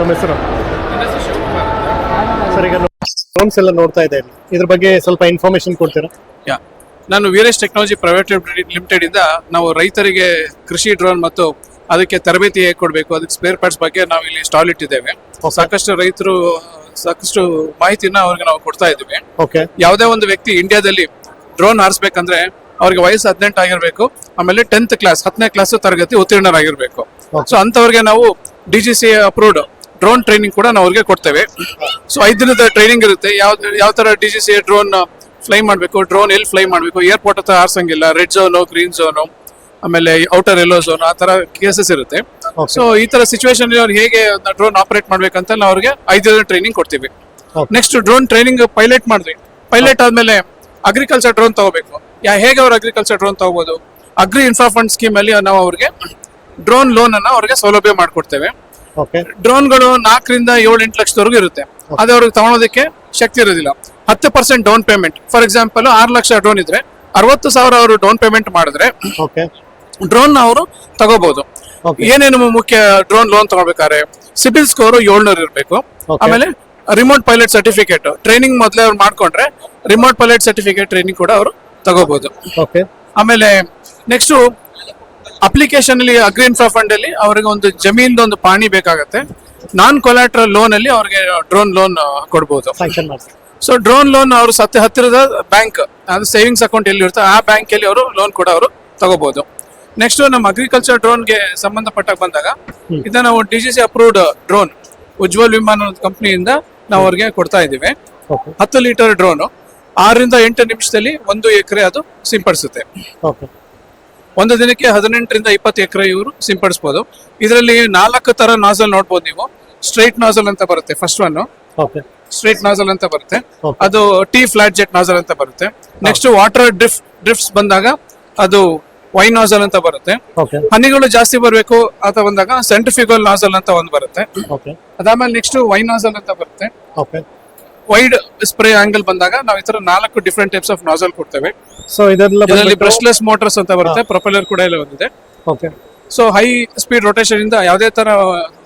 ನಮ್ಮ ಹೆಸರು? ಸರ್ ಈಗ ಡ್ರೋನ್ಸ್ ಎಲ್ಲ ನೋಡ್ತಾ ಇದೆ ಇಲ್ಲಿ. ಇದ್ರ ಬಗ್ಗೆ ಸ್ವಲ್ಪ ಇನ್ಫಾರ್ಮೇಶನ್ ಕೊಡ್ತೀರಾ? ಯಾ. ನಾನು ವೀರೇಶ್ ಟೆಕ್ನಾಲಜಿ ಪ್ರೈವೇಟ್ ಲಿಮಿಟೆಡ್ ಇಂದ ನಾವು ರೈತರಿಗೆ ಕೃಷಿ ಡ್ರೋನ್ ಮತ್ತು ಅದಕ್ಕೆ ತರಬೇತಿ ಹೇಗೆ ಕೊಡಬೇಕು ಅದಕ್ಕೆ ಸ್ಪೇರ್ ಪಾರ್ಟ್ಸ್ ಬಗ್ಗೆ ನಾವು ಇಲ್ಲಿ ಸ್ಟಾಲ್ ಇಟ್ಟಿದ್ದೇವೆ. ಸಾಕಷ್ಟು ರೈತರು ಸಾಕಷ್ಟು ಮಾಹಿತಿನ ಅವ್ರಿಗೆ ನಾವು ಕೊಡ್ತಾ ಇದ್ದೀವಿ. ಓಕೆ ಯಾವುದೇ ಒಂದು ವ್ಯಕ್ತಿ ಇಂಡಿಯಾದಲ್ಲಿ ಡ್ರೋನ್ ಹಾರಿಸ್ಬೇಕಂದ್ರೆ ಅವ್ರಿಗೆ ವಯಸ್ಸು ಹದಿನೆಂಟು ಆಗಿರಬೇಕು ಆಮೇಲೆ ಟೆಂತ್ ಕ್ಲಾಸ್ ಹತ್ತನೇ ಕ್ಲಾಸ್ ತರಗತಿ ಉತ್ತೀರ್ಣರಾಗಿರ್ಬೇಕು. ಸೊ ಅಂತವ್ರಿಗೆ ನಾವು D G C approved drone training ಕೂಡ ನಾವು ಅವ್ರಿಗೆ ಕೊಡ್ತೇವೆ. ಸೊ ಐದು ದಿನದ ಟ್ರೈನಿಂಗ್ ಇರುತ್ತೆ. ಯಾವ ಯಾವ ತರ D G C drone fly ಮಾಡಬೇಕು ಡ್ರೋನ್ ಎಲ್ಲಿ ಫ್ಲೈ ಮಾಡಬೇಕು ಏರ್ಪೋರ್ಟ್ ಹತ್ರ ಆರ್ಸಂಗಿಲ್ಲ ರೆಡ್ ಝೋನು ಗ್ರೀನ್ ಝೋನು ಆಮೇಲೆ ಔಟರ್ ಎಲ್ಲೋ ಝೋನ್ ಆ ತರ ಕೇಸಸ್ ಇರುತ್ತೆ. ಸೊ ಈ ತರ ಸಿಚುವೇಶನ್ ಅವ್ರು ಹೇಗೆ ಡ್ರೋನ್ ಆಪರೇಟ್ ಮಾಡ್ಬೇಕಂತ ನಾವು ಅವ್ರಿಗೆ ಐದು ದಿನ ಟ್ರೈನಿಂಗ್ ಕೊಡ್ತೀವಿ. ನೆಕ್ಸ್ಟ್ ಡ್ರೋನ್ ಟ್ರೈನಿಂಗ್ ಪೈಲಟ್ ಮಾಡಿದ್ವಿ ಪೈಲಟ್ ಆದಮೇಲೆ ಅಗ್ರಿಕಲ್ಚರ್ ಡ್ರೋನ್ ತಗೋಬೇಕು. ಯಾ ಹೇಗೆ ಅವ್ರು ಅಗ್ರಿಕಲ್ಚರ್ ಡ್ರೋನ್ ತಗೋಬಹುದು ಅಗ್ರಿ ಇನ್ಫ್ರಾ ಫಂಡ್ ಸ್ಕೀಮ್ ಅಲ್ಲಿ ನಾವು ಅವ್ರಿಗೆ ಡ್ರೋನ್ ಲೋನ್ ಅನ್ನ ಅವ್ರಿಗೆ ಸೌಲಭ್ಯ ಮಾಡ್ಕೊಡ್ತೇವೆ. ಡ್ರೋನ್ಗಳು ನಾಲ್ಕರಿಂದ ಏಳು ಎಂಟು ಲಕ್ಷದವರೆಗೂ ಇರುತ್ತೆ. ಅದು ಅವ್ರಿಗೆ ತಗೊಳೋದಕ್ಕೆ ಶಕ್ತಿ ಇರೋದಿಲ್ಲ. ಹತ್ತು percent down payment for example ಆರು ಲಕ್ಷ ಡ್ರೋನ್ ಇದ್ರೆ ಅರವತ್ತು ಸಾವಿರ ಅವರು ಡೌನ್ ಪೇಮೆಂಟ್ ಮಾಡಿದ್ರೆ ಓಕೆ ಡ್ರೋನ್ ಅವರು ತಗೋಬಹುದು. ಏನೇನು ಮುಖ್ಯ ಡ್ರೋನ್ ಲೋನ್ ತಗೋಬೇಕಾದ್ರೆ ಸಿಬಿಲ್ ಸ್ಕೋರ್ ಏಳ್ನೂರು ಇರಬೇಕು. ಆಮೇಲೆ ರಿಮೋಟ್ ಪೈಲಟ್ ಸರ್ಟಿಫಿಕೇಟ್ ಟ್ರೈನಿಂಗ್ ಮೊದಲೇ ಅವ್ರು ಮಾಡ್ಕೊಂಡ್ರೆ ರಿಮೋಟ್ ಪೈಲಟ್ ಸರ್ಟಿಫಿಕೇಟ್ ಟ್ರೈನಿಂಗ್ ಕೂಡ ಅವರು ತಗೋಬಹುದು ಓಕೆ ಆಮೇಲೆ ನೆಕ್ಸ್ಟ್ ಅಪ್ಲಿಕೇಶನ್ ಅಲ್ಲಿ ಅಗ್ರಿ ಇನ್ಫ್ರಾ ಫಂಡ್ ಅಲ್ಲಿ ಅವ್ರಿಗೆ ಒಂದು ಜಮೀನ್ದು ಒಂದು ಪಾಣಿ ಬೇಕಾಗತ್ತೆ. ನಾನ್ ಕೊಲಾಟ್ರಲ್ ಲೋನ್ ಅಲ್ಲಿ ಅವ್ರಿಗೆ ಡ್ರೋನ್ ಲೋನ್ ಕೊಡ್ಬೋದು. ಸೊ ಡ್ರೋನ್ ಲೋನ್ ಅವರು ಸತ್ಯ ಹತ್ತಿರದ ಬ್ಯಾಂಕ್ ಅದು ಸೇವಿಂಗ್ಸ್ ಅಕೌಂಟ್ ಎಲ್ಲಿ ಇರುತ್ತೆ ಆ ಬ್ಯಾಂಕ್ ಅಲ್ಲಿ ಅವರು ಲೋನ್ ಕೂಡ ಅವರು ತಗೋಬಹುದು ನೆಕ್ಸ್ಟ್ ನಮ್ಮ ಅಗ್ರಿಕಲ್ಚರ್ ಡ್ರೋನ್ಗೆ ಸಂಬಂಧಪಟ್ಟ ಬಂದಾಗ ಇದನ್ನ ನಾವು D G C approved drone Ujwal ವಿಮಾನ ಕಂಪ್ನಿಯಿಂದ ನಾವು ಅವ್ರಿಗೆ ಕೊಡ್ತಾ ಇದ್ದೀವಿ. ಹತ್ತು ಲೀಟರ್ ಡ್ರೋನ್ ಆರರಿಂದ ಎಂಟು ನಿಮಿಷದಲ್ಲಿ ಒಂದು ಎಕರೆ ಅದು ಸಿಂಪಡಿಸುತ್ತೆ. ಓಕೆ ಒಂದು ದಿನಕ್ಕೆ ಹದಿನೆಂಟರಿಂದ ಇಪ್ಪತ್ತು ಎಕರೆ ಇವರು ಸಿಂಪಡಿಸಬಹುದು ಇದರಲ್ಲಿ ನಾಲ್ಕು ತರ ನಾಸಲ್ ನೋಡ್ಬೋದು ನೀವು. ಸ್ಟ್ರೈಟ್ ನಾಸಲ್ ಅಂತ ಬರುತ್ತೆ first one okay straight nasal ಅಂತ ಬರುತ್ತೆ. ಅದು ಟಿ ಫ್ಲಾಟ್ ಜೆಟ್ ನಾಸಲ್ ಅಂತ ಬರುತ್ತೆ. ನೆಕ್ಸ್ಟ್ ವಾಟರ್ ಡ್ರಿಫ್ಟ್ ಡ್ರಿಫ್ಟ್ಸ್ ಬಂದಾಗ ಅದು ವೈ ನಾಸಲ್ ಅಂತ ಬರುತ್ತೆ. ಹನಿಗಳು ಜಾಸ್ತಿ ಬರಬೇಕು ಅಂತ ಬಂದಾಗ ಸೆಂಟ್ರಿಫಿಗಲ್ ನಾಸಲ್ ಅಂತ ಒಂದು ಬರುತ್ತೆ. ಓಕೆ ಅದಾದ್ಮೇಲೆ ನೆಕ್ಸ್ಟ್ ವೈ ನಾಸಲ್ ಅಂತ ಬರುತ್ತೆ. ಓಕೆ ವೈಡ್ ಸ್ಪ್ರೇ ಆಂಗಲ್ ಬಂದಾಗ ನಾವು ಈ ತರ ನಾಲ್ಕು ಡಿಫ್ರೆಂಟ್ ಟೈಪ್ಸ್ ಆಫ್ ನಾಸಲ್ ಕೊಡ್ತೇವೆ. ಸೊ ಇದೆಲ್ಲ ಇದರಲ್ಲಿ ಬ್ರಷ್ಲೆಸ್ ಮೋಟರ್ಸ್ ಅಂತ ಬರುತ್ತೆ ಪ್ರೊಪೆಲರ್ ಕೂಡ ಎಲ್ಲ ಬಂದಿದೆ. Okay so high speed rotation ಇಂದ ಯಾವುದೇ ತರ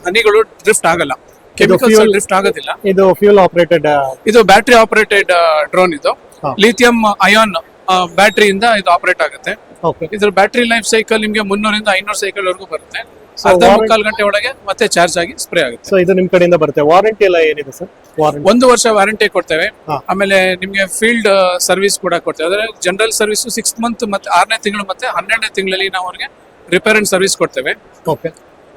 ಹನಿಗಳು ಡ್ರಿಫ್ಟ್ ಆಗಲ್ಲ. ಕೆಮಿಕಲ್ಸ್ ಡ್ರಿಫ್ಟ್ ಆಗೋದಿಲ್ಲ. ಇದು ಫ್ಯೂಲ್ ಆಪರೇಟೆಡ್ ಇದು ಬ್ಯಾಟ್ರಿ ಆಪರೇಟೆಡ್ ಡ್ರೋನ್ ಇದು. ಲಿಥಿಯಂ ಅಯಾನ್ ಬ್ಯಾಟ್ರಿಯಿಂದ ಇದು ಆಪರೇಟ್ ಆಗುತ್ತೆ. ಇದ್ರ ಬ್ಯಾಟರಿ ಲೈಫ್ ಸೈಕಲ್ ನಿಮ್ಗೆ ಮುನ್ನೂರಿಂದ ಐನೂರು ಸೈಕಲ್ ವರೆಗೂ ಬರುತ್ತೆ. ಅರ್ಧ ಮುಕ್ಕಾಲು ಗಂಟೆ ಒಳಗೆ ಮತ್ತೆ ಚಾರ್ಜ್ ಆಗಿ ಸ್ಪ್ರೇ ಆಗುತ್ತೆ. ಸೊ ಇದು ನಿಮ್ ಕಡೆಯಿಂದ ಬರುತ್ತೆ. ವಾರಂಟಿ ಎಲ್ಲ ಏನಿದೆ ಸರ್ ವಾರಂಟಿ ಒಂದು ವರ್ಷ ವಾರಂಟಿ ಕೊಡ್ತೇವೆ. ಹಾ. ಆಮೇಲೆ ನಿಮ್ಗೆ ಫೀಲ್ಡ್ ಸರ್ವಿಸ್ ಕೂಡ ಕೊಡ್ತೇವೆ. ಅಂದ್ರೆ ಜನರಲ್ ಸರ್ವಿಸ್ ಸಿಕ್ಸ್ ಮಂತ್ ಮತ್ತೆ ಆರನೇ ತಿಂಗಳು ಮತ್ತೆ ಹನ್ನೆರಡನೇ ತಿಂಗಳಲ್ಲಿ ನಾವು ಅವ್ರಿಗೆ ರಿಪೇರ್ ಅಂಡ್ ಸರ್ವಿಸ್ ಕೊಡ್ತೇವೆ. ಓಕೆ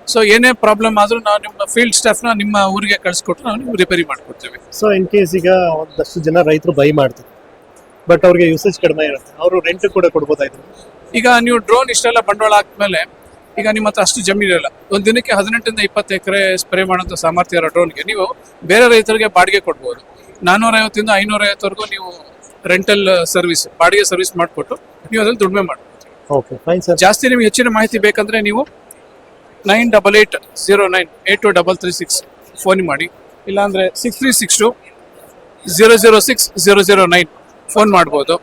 ಸೊ ಏನೇ ಪ್ರಾಬ್ಲಮ್ ಆದ್ರೂ ನಾವು ನಿಮ್ಮ ಫೀಲ್ಡ್ ಸ್ಟಾಫ್ನ ನಿಮ್ಮ ಊರಿಗೆ ಕಳಿಸ್ಕೊಟ್ಟು ನಾವು ನಿಮ್ಗೆ ರಿಪೇರಿ ಮಾಡ್ಕೊಡ್ತೇವೆ. ಸೊ ಇನ್ ಕೇಸ್ ಈಗ ಒಂದಷ್ಟು ಜನ ರೈತರು ಬೈ ಮಾಡ್ತಾರೆ. ಬಟ್ ಅವ್ರಿಗೆ ಯೂಸೇಜ್ ಕಡಿಮೆ ಇರುತ್ತೆ. ಅವರು ರೆಂಟ್ ಕೂಡ ಕೊಡ್ಬೋದಾಯ್ತು. ಈಗ ನೀವು ಡ್ರೋನ್ ಇಷ್ಟೆಲ್ಲ ಬಂಡವಾಳ ಹಾಕ್ಮೇಲೆ ಈಗ ನಿಮ್ಮ ಹತ್ರ ಅಷ್ಟು ಜಮೀನು ಇರಲ್ಲ ಒಂದು ದಿನಕ್ಕೆ ಹದಿನೆಂಟರಿಂದ ಇಪ್ಪತ್ತು ಎಕರೆ ಸ್ಪ್ರೇ ಮಾಡೋಂಥ ಸಾಮರ್ಥ್ಯ ಇರೋ ಡ್ರೋನ್ಗೆ ನೀವು ಬೇರೆ ರೈತರಿಗೆ ಬಾಡಿಗೆ ಕೊಡ್ಬೋದು. ನಾನ್ನೂರೈವತ್ತಿಂದ ಐನೂರೈವತ್ತವರೆಗೂ ನೀವು ರೆಂಟಲ್ ಸರ್ವಿಸ್ ಬಾಡಿಗೆ ಸರ್ವಿಸ್ ಮಾಡಿಕೊಟ್ಟು ನೀವು ಅದ್ರಲ್ಲಿ ದುಡಿಮೆ ಮಾಡ್ಬೋದು ಓಕೆ ಫೈನ್ ಸರ್ ಜಾಸ್ತಿ ನಿಮ್ಗೆ ಹೆಚ್ಚಿನ ಮಾಹಿತಿ ಬೇಕಂದ್ರೆ ನೀವು nine double eight zero nine eight two double three six phone ಮಾಡಿ. ಇಲ್ಲಾಂದ್ರೆ six three six two zero zero six zero zero nine phone ಮಾಡ್ಬೋದು.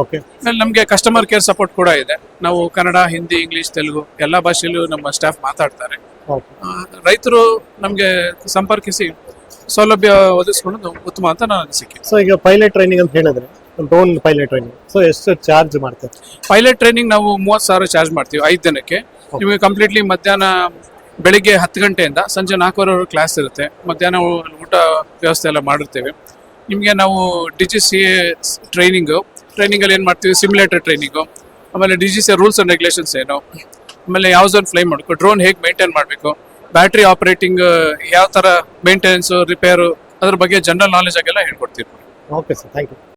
ಆಮೇಲೆ ನಮಗೆ ಕಸ್ಟಮರ್ ಕೇರ್ ಸಪೋರ್ಟ್ ಕೂಡ ಇದೆ. ನಾವು ಕನ್ನಡ ಹಿಂದಿ ಇಂಗ್ಲಿಷ್ ತೆಲುಗು ಎಲ್ಲ ಭಾಷೆಯಲ್ಲೂ ನಮ್ಮ ಸ್ಟಾಫ್ ಮಾತಾಡ್ತಾರೆ. ರೈತರು ನಮಗೆ ಸಂಪರ್ಕಿಸಿ ಸೌಲಭ್ಯ ಒದಗಿಸ್ಕೊಳ್ಳೋದು ಉತ್ತಮ ಅಂತ ನಾನು ಅನಿಸಿಕೆ. ಸೊ ಈಗ ಪೈಲಟ್ ಟ್ರೈನಿಂಗ್ ಅಂತ ಹೇಳಿದ್ರೆ ಡ್ರೋನ್ ಪೈಲಟ್ ಟ್ರೈನಿಂಗ್ ಸೊ ಎಷ್ಟು ಚಾರ್ಜ್ ಮಾಡ್ತಾರೆ? ಪೈಲಟ್ ಟ್ರೈನಿಂಗ್ ನಾವು ಮೂವತ್ತು ಸಾವಿರ ಚಾರ್ಜ್ ಮಾಡ್ತೀವಿ ಐದು ದಿನಕ್ಕೆ. ನಿಮಗೆ ಕಂಪ್ಲೀಟ್ಲಿ ಮಧ್ಯಾಹ್ನ ಬೆಳಿಗ್ಗೆ ಹತ್ತು ಗಂಟೆಯಿಂದ ಸಂಜೆ ನಾಲ್ಕೂವರೆ ಕ್ಲಾಸ್ ಇರುತ್ತೆ. ಮಧ್ಯಾಹ್ನ ಊಟ ವ್ಯವಸ್ಥೆ ಎಲ್ಲ ಮಾಡಿರ್ತೇವೆ. ನಿಮಗೆ ನಾವು ಡಿ ಜಿ ಸಿ ಟ್ರೈನಿಂಗು ಟ್ರೈನಿಂಗಲ್ಲಿ ಏನು ಮಾಡ್ತೀವಿ? ಸಿಮ್ಯುಲೇಟರ್ ಟ್ರೈನಿಂಗು ಆಮೇಲೆ D G C rules and regulations ಏನು? ಆಮೇಲೆ ಝೋನ್ ಫ್ಲೈ ಮಾಡಬೇಕು ಡ್ರೋನ್ ಹೇಗೆ ಮೇಂಟೈನ್ ಮಾಡಬೇಕು? ಬ್ಯಾಟ್ರಿ ಆಪರೇಟಿಂಗ್ ಯಾವ ಥರ ಮೇಂಟೆನೆನ್ಸು ರಿಪೇರು ಅದ್ರ ಬಗ್ಗೆ ಜನರಲ್ ನಾಲೆಜ್ ಆಗೆಲ್ಲ ಹೇಳ್ಕೊಡ್ತೀವಿ. Okay sir thank you